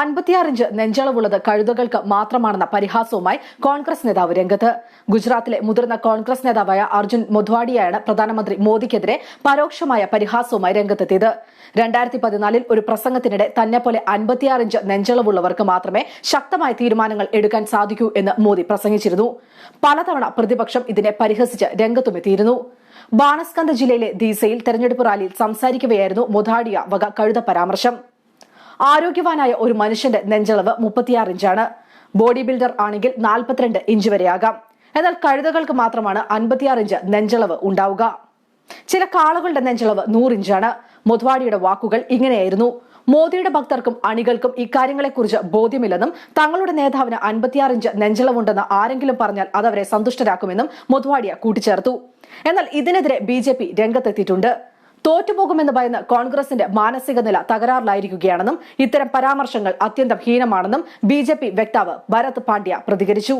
അൻപത്തിയാറ് ഇഞ്ച് നെഞ്ചളവുള്ളത് കഴുതകൾക്ക് മാത്രമാണെന്ന പരിഹാസവുമായി കോൺഗ്രസ് നേതാവ് രംഗത്ത്. ഗുജറാത്തിലെ മുതിർന്ന കോൺഗ്രസ് നേതാവായ അർജുൻ മൊധ്വാഡിയാണ് പ്രധാനമന്ത്രി മോദിക്കെതിരെ പരോക്ഷമായ പരിഹാസവുമായി രംഗത്തെത്തിയത്. രണ്ടായിരത്തി പതിനാലിൽ ഒരു പ്രസംഗത്തിനിടെ തന്നെ പോലെ അൻപത്തിയാറ് ഇഞ്ച് നെഞ്ചളവുള്ളവർക്ക് മാത്രമേ ശക്തമായ തീരുമാനങ്ങൾ എടുക്കാൻ സാധിക്കൂ എന്ന് മോദി പ്രസംഗിച്ചിരുന്നു. പലതവണ പ്രതിപക്ഷം ഇതിനെ പരിഹസിച്ച് രംഗത്തുമെത്തിയിരുന്നു. ബാണസ്കന്ദ ജില്ലയിലെ ദീസയിൽ തെരഞ്ഞെടുപ്പ് റാലിയിൽ സംസാരിക്കവെയായിരുന്നു മൊധാഡിയ വക കഴുത പരാമർശം. ആരോഗ്യവാനായ ഒരു മനുഷ്യന്റെ നെഞ്ചളവ് മുപ്പത്തിയാറ് ഇഞ്ചാണ്. ബോഡി ബിൽഡർ ആണെങ്കിൽ നാൽപ്പത്തിരണ്ട് ഇഞ്ച് വരെയാകാം. എന്നാൽ കഴുതകൾക്ക് മാത്രമാണ് അൻപത്തിയാറ് ഇഞ്ച് നെഞ്ചളവ് ഉണ്ടാവുക. ചില കാളകളുടെ നെഞ്ചളവ് നൂറിഞ്ചാണ് മൊധ്വാടിയുടെ വാക്കുകൾ ഇങ്ങനെയായിരുന്നു. മോദിയുടെ ഭക്തർക്കും അണികൾക്കും ഇക്കാര്യങ്ങളെക്കുറിച്ച് ബോധ്യമില്ലെന്നും തങ്ങളുടെ നേതാവിന് അൻപത്തിയാറ് ഇഞ്ച് നെഞ്ചളവുണ്ടെന്ന് ആരെങ്കിലും പറഞ്ഞാൽ അതവരെ സന്തുഷ്ടരാക്കുമെന്നും മൊധ്വാഡിയ കൂട്ടിച്ചേർത്തു. എന്നാൽ ഇതിനെതിരെ ബി രംഗത്തെത്തിയിട്ടുണ്ട്. തോറ്റുപോകുമെന്ന് ഭയന്ന് കോൺഗ്രസിന്റെ മാനസിക നില തകരാറിലായിരിക്കുകയാണെന്നും ഇത്തരം പരാമർശങ്ങൾ അത്യന്തം ഹീനമാണെന്നും ബി വക്താവ് ഭരത് പാണ്ഡ്യ പ്രതികരിച്ചു.